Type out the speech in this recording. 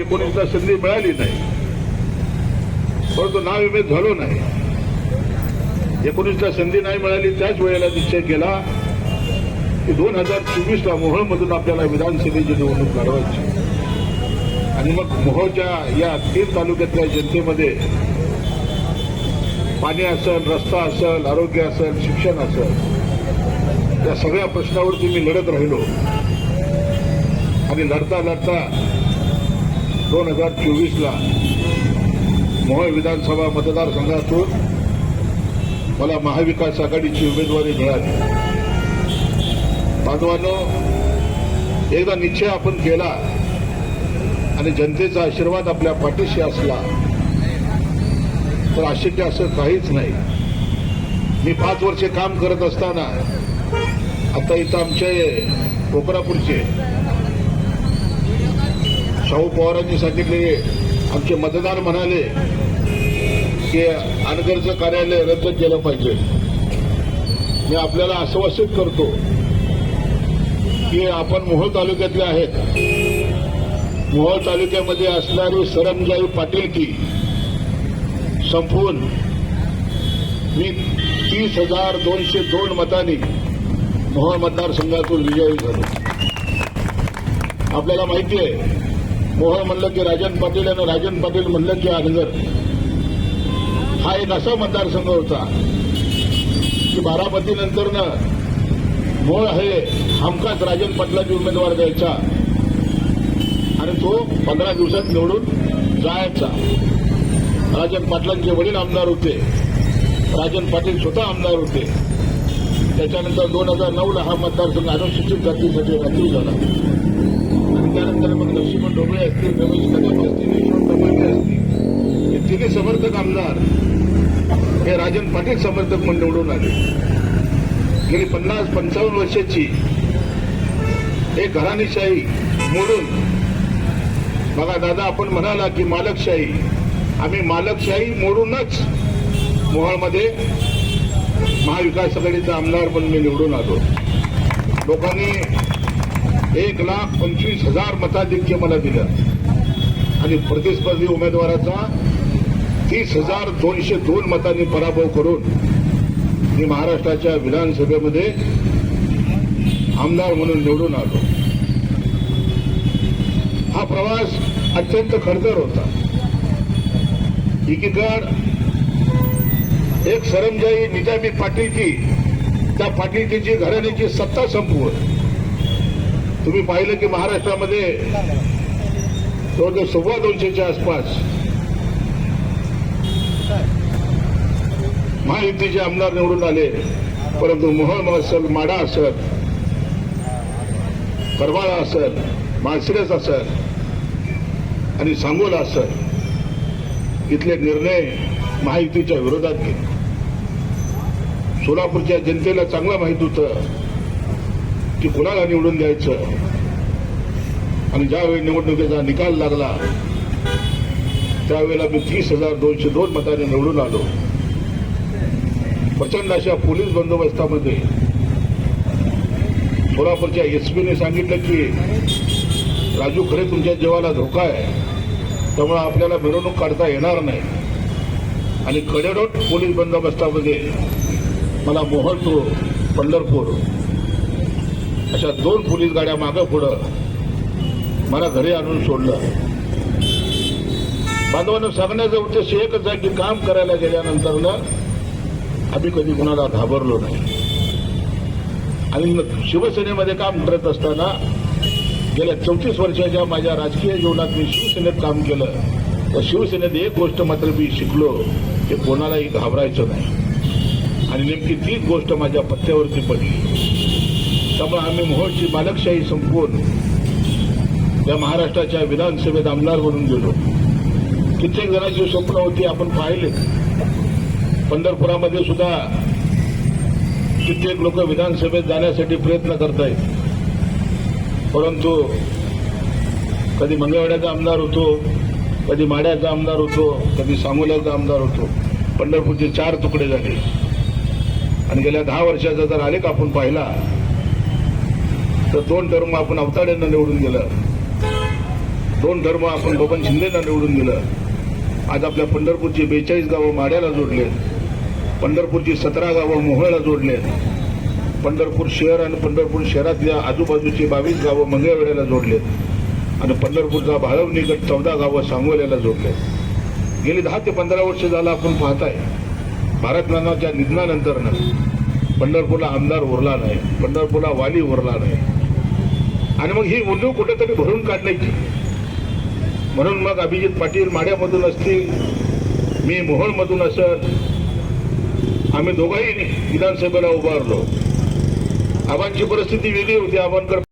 एकोणीसला संधी मिळाली नाही. परंतु नाविमेद झालो नाही. एकोणीसला संधी नाही मिळाली त्याच वेळेला निश्चय केला की दोन हजार चोवीसला मोहोळमधून आपल्याला विधानसभेची निवडणूक लढवायची. आणि मग मोहोळच्या या तीन तालुक्यातल्या जनतेमध्ये पाणी असेल रस्ता असेल आरोग्य असेल शिक्षण असेल या सगळ्या प्रश्नावरती मी लढत राहिलो. आणि लढता लढता दोन हजार चोवीसला मोहोळ विधानसभा मतदारसंघातून मला महाविकास आघाडीची उमेदवारी मिळाली. बांधवांनो एकदा निश्चय आपण केला आणि जनतेचा आशीर्वाद आपल्या पाठीशी असला तर आशक्य असं काहीच नाही. मी पाच वर्षे काम करत असताना आता इथं आमचे कोकरापूरचे शाहू पवारांनी सांगितले आमचे मतदार म्हणाले की अनगरचं कार्यालय रद्द केलं पाहिजे. मी आपल्याला आश्वासित करतो की आपण मोहोळ तालुक्यातले आहेत. मोहोळ तालुक्यामध्ये असणारी सरमजाई पाटील की संपवून मी तीस हजार दोनशे दोन मतांनी मोहोळ मतदारसंघातून विजयी झालो. आपल्याला माहिती आहे मोहळ म्हणलं की राजन पाटील आणि राजन पाटील म्हणलं की अनगर हा एक असा मतदारसंघ होता की बारामतीनंतरनं मोळ हे हमखास राजन पाटलाची उमेदवार द्यायचा. आणि तो पंधरा दिवसात निवडून जायचा. राजन पाटलांचे वडील आमदार होते. राजन पाटील स्वतः आमदार होते. त्याच्यानंतर दोन हजार नऊला हा मतदारसंघ अनुसूचित जातीसाठी राखीव झाला. मग असतील रमेश कदम असतील यशवंत असतील हे समर्थक आमदार हे राजन पाटील समर्थक म्हणून निवडून आले. गेली पन्नास पंचावन्न वर्षाची एक घराणीशाही मोडून बघा दादा आपण म्हणाला की मालकशाही. आम्ही मालकशाही मोडूनच मोहाळमध्ये महाविकास आघाडीचा आमदार पण मी निवडून आलो. लोकांनी एक लाख पंचवीस हजार मताधिक्य मला दिलं. आणि प्रतिस्पर्धी उमेदवाराचा तीस हजार दोनशे दोन मतांनी पराभव करून मी महाराष्ट्राच्या विधानसभेमध्ये आमदार म्हणून निवडून आलो. हा प्रवास अत्यंत खडतर होता. एकीकड एक सरंजाई निजामी पाटीलकी त्या पाटीलची घराण्याची सत्ता संपवत तुम्ही पाहिलं की महाराष्ट्रामध्ये जवळजवळ सव्वा दोनशेच्या आसपास महायुतीचे आमदार निवडून आले. परंतु मोहन असल माडा असेल करवाळा असेल माळशिरस असेल आणि सांगोला असेल इथले निर्णय महायुतीच्या विरोधात घेतले. सोलापूरच्या जनतेला चांगलं माहीत होतं. की कुणाला निवडून द्यायचं? आणि ज्यावेळी निवडणुकीचा निकाल लागला त्यावेळेला मी तीस हजार दोनशे दोन मताने निवडून आलो. प्रचंड अशा पोलीस बंदोबस्तामध्ये सोलापूरच्या एसपीने सांगितलं की राजू खरे तुमच्या जीवाला धोका आहे. त्यामुळे आपल्याला मिरवणूक काढता येणार नाही. आणि कडेडोट पोलीस बंदोबस्तामध्ये मला मोहन पंढरपूर. अशा दोन पोलीस गाड्या मागं पुढं मला घरी आणून सोडलं. बांधवांना सांगण्याचा उद्देश एकच आहे की काम करायला गेल्यानंतर ना आम्ही कधी कुणाला घाबरलो नाही. आणि शिवसेनेमध्ये काम करत असताना गेल्या चौतीस वर्षाच्या माझ्या राजकीय जीवनात मी शिवसेनेत काम केलं. तर शिवसेनेत एक गोष्ट मात्र मी शिकलो की कोणालाही घाबरायचं नाही. आणि नेमकी तीच गोष्ट माझ्या पत्त्यावरती पडली. त्यामुळे आम्ही मोहोळची बालकशाही संपवून या महाराष्ट्राच्या विधानसभेत आमदार म्हणून गेलो. कित्येक जणांची स्वप्न होती आपण पाहिले. पंढरपुरामध्ये सुद्धा कित्येक लोक विधानसभेत जाण्यासाठी प्रयत्न करतायत. परंतु कधी मंगळवाड्याचा आमदार होतो कधी माड्याचा आमदार होतो कधी सांगोल्याचा आमदार होतो. पंढरपूरचे चार तुकडे झाले. आणि गेल्या दहा वर्षाचा जर आलेख आपण पाहिला तर दोन धर्म आपण अवताड्यांना निवडून गेलं दोन धर्म आपण बबन शिंदेना निवडून दिलं. आज आपल्या पंढरपूरची बेचाळीस गावं माड्याला जोडले पंढरपूरची सतरा गावं मोहळ्याला जोडले पंढरपूर शहर आणि पंढरपूर शहरातल्या आजूबाजूची बावीस गावं मंगळवेड्याला जोडले आणि पंढरपूरचा भाळवणीगड चौदा गावं सांगोल्याला जोडले गेली दहा ते पंधरा वर्ष झालं आपण पाहताय. भारत नानाच्या निधनानंतरनं पंढरपूरला आमदार उरला नाही. पंढरपूरला वाली उरला नाही. आणि मग ही उर्दू कुठेतरी भरून काढण्याची. म्हणून मग अभिजित पाटील माड्यामधून असतील मी मोहोळमधून असत आम्ही दोघंही विधानसभेला उभारलो. आबांची परिस्थिती वेगळी होती आबांकर